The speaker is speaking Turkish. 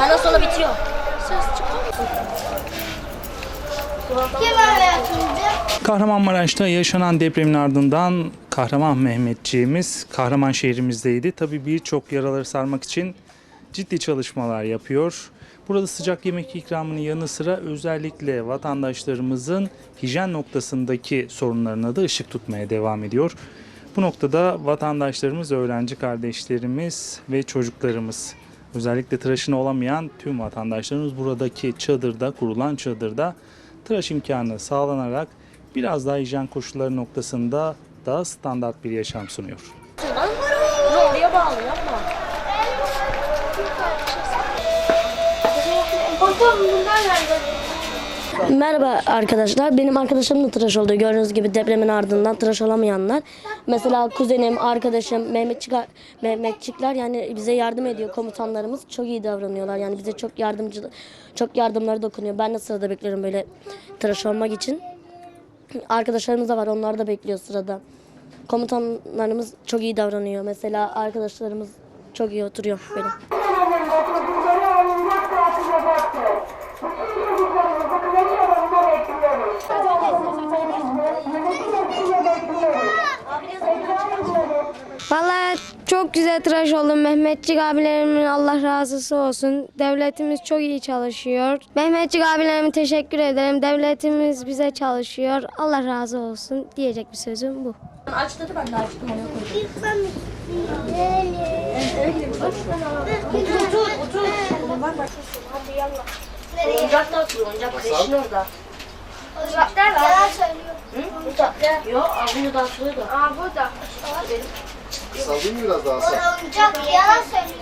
Bana sola bitiyor. Ses Kahramanmaraş'ta yaşanan depremin ardından Kahraman Mehmetçiğimiz Kahraman şehrimizdeydi. Tabi birçok yaraları sarmak için ciddi çalışmalar yapıyor. Burada sıcak yemek ikramının yanı sıra özellikle vatandaşlarımızın hijyen noktasındaki sorunlarına da ışık tutmaya devam ediyor. Bu noktada vatandaşlarımız, öğrenci kardeşlerimiz ve çocuklarımız özellikle tıraşını olamayan tüm vatandaşlarımız buradaki çadırda, kurulan çadırda tıraş imkanı sağlanarak biraz daha hijyen koşulları noktasında daha standart bir yaşam sunuyor. Oraya bağlı yapma. Hocam bunlar nerede? Merhaba arkadaşlar. Benim arkadaşım da tıraş oldu. Gördüğünüz gibi depremin ardından tıraş olamayanlar. Mesela kuzenim, arkadaşım, Mehmetçik, Mehmetçikler yani bize yardım ediyor. Komutanlarımız çok iyi davranıyorlar. Yani bize çok yardımcı, çok yardımları dokunuyor. Ben de sırada bekliyorum böyle tıraş olmak için. Arkadaşlarımız da var. Onlar da bekliyor sırada. Komutanlarımız çok iyi davranıyor. Mesela arkadaşlarımız çok iyi oturuyor benim. Vallahi çok güzel tıraş oldum. Mehmetçik abilerimin Allah razısı olsun. Devletimiz çok iyi çalışıyor. Mehmetçik abilerime teşekkür ederim. Devletimiz bize çalışıyor. Allah razı olsun diyecek bir sözüm bu. Aç dedi ben de açtım oraya koydum. Otur otur otur. Hadi yallah. Oyuncak da otur. Oyuncak kreşin orada. Uzaklar yalan söylüyor. Hı? Burada. Yok abini da atıyordu. Aa burada. Sallayayım mı biraz daha sağ? Oyuncak yalan söylüyor.